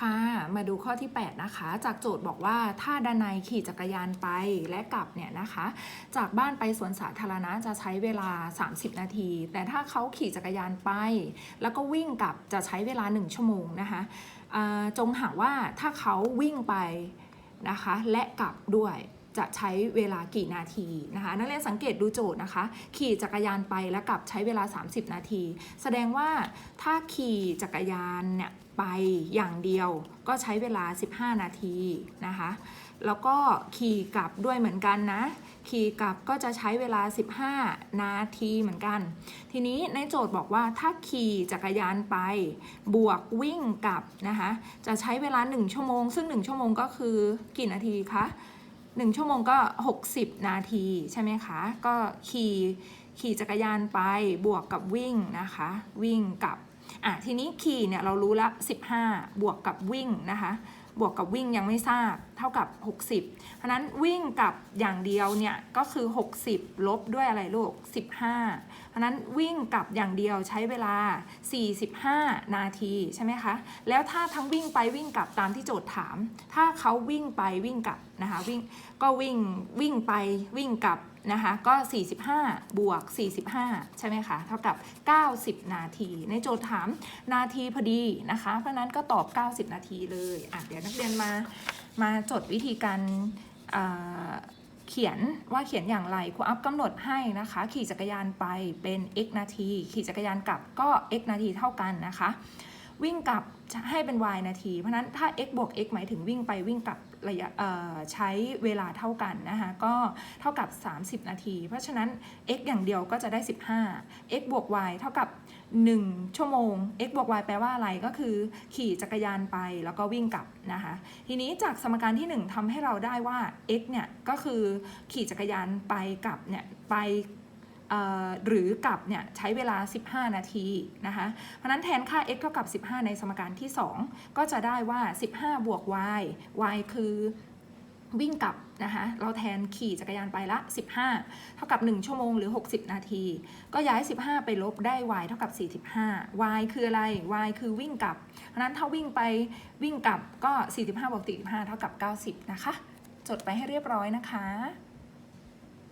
ค่ะ มาดูข้อที่ 8 นะคะ จากโจทย์บอกว่าถ้าดานายขี่จักรยานไปและกลับเนี่ยนะคะ จากบ้านไปสวนสาธารณะจะใช้เวลา 30 นาที แต่ถ้าเขาขี่จักรยานไป แล้วก็วิ่งกลับจะใช้เวลา 1 ชั่วโมงนะคะจงหาว่าถ้าเขาวิ่งไปนะคะ และกลับด้วยจะใช้เวลากี่นาทีนะคะนักเรียนสังเกตดูโจทย์นะคะ ขี่จักรยานไปและกลับใช้เวลา 30 นาที แสดงว่าถ้าขี่จักรยานเนี่ย ไปอย่างเดียวก็ใช้เวลา 15 นาทีนะคะ แล้วก็ขี่กลับด้วยเหมือนกันนะ ขี่กลับก็จะใช้เวลา 15 นาทีเหมือนกัน ทีนี้ในโจทย์บอกว่าถ้าขี่จักรยานไป บวกวิ่งกลับนะคะ จะใช้เวลา 1 ชั่วโมง ซึ่ง 1 ชั่วโมงก็คือกี่นาทีคะ 1 ชั่วโมงก็ 60 นาทีใช่ไหมคะ ก็ขี่ขี่จักรยานไปบวกกับวิ่งนะคะ วิ่งกลับ อะทีนี้ขี่เนี่ยเรารู้ละ15 บวกกับวิ่งนะคะ บวกกับวิ่งยังไม่ทราบเท่ากับ 60 เพราะฉะนั้นวิ่งกับอย่างเดียวเนี่ยก็คือ 60 ลบด้วยอะไรลูก 15 เพราะฉะนั้นวิ่งกับอย่างเดียวใช้เวลา 45 นาทีใช่ไหมคะ แล้วถ้าทั้งวิ่งไปวิ่งกลับตามที่โจทย์ถาม ถ้าเขาวิ่งไปวิ่งกลับนะคะวิ่งก็วิ่งวิ่งไปวิ่งกลับนะคะก็ 45 บวก 45 ใช่ไหมคะ เท่ากับ 90 นาที ในโจทย์ถามนาทีพอดีนะคะ เพราะนั้นก็ตอบ 90 นาทีเลยอะเดี๋ยวนักเรียนมามาจดวิธีการเขียนว่าเขียนอย่างไรครูอัพกำหนดให้นะคะ ขี่จักรยานไปเป็น x นาที ขี่จักรยานกลับก็ x นาทีเท่ากันนะคะ วิ่งกลับให้เป็น y นาที เพราะนั้นถ้า x บวก x หมายถึงวิ่งไปวิ่งกลับ ระยะใช้เวลาเท่ากันนะคะก็เท่ากับ 30 นาที เพราะฉะนั้น x อย่างเดียวก็จะได้ 15 x บวก y เท่ากับ 1 ชั่วโมง x บวก y แปลว่าอะไรก็คือขี่จักรยานไปแล้วก็วิ่งกลับนะคะทีนี้จากสมการที่ 1ทำให้เราได้ว่า x เนี่ยก็คือขี่จักรยานไปกลับเนี่ยไป หรือกลับเนี่ยใช้เวลา 15 นาทีนะคะเพราะนั้นแทนค่า x เท่ากับ 15 ในสมการที่ 2 ก็จะได้ว่า 15 บวก y y คือวิ่งกลับนะคะเราแทนขี่จักรยานไปละ 15 เท่ากับ 1 ชั่วโมงหรือ 60 นาที ก็ย้าย 15 ไปลบได้ y เท่ากับ 45 y คืออะไร y คือวิ่งกลับ เพราะฉะนั้นถ้าวิ่งไปวิ่งกลับก็ 45บวก45 เท่ากับ 90 นะคะ จดไปให้เรียบร้อยนะคะ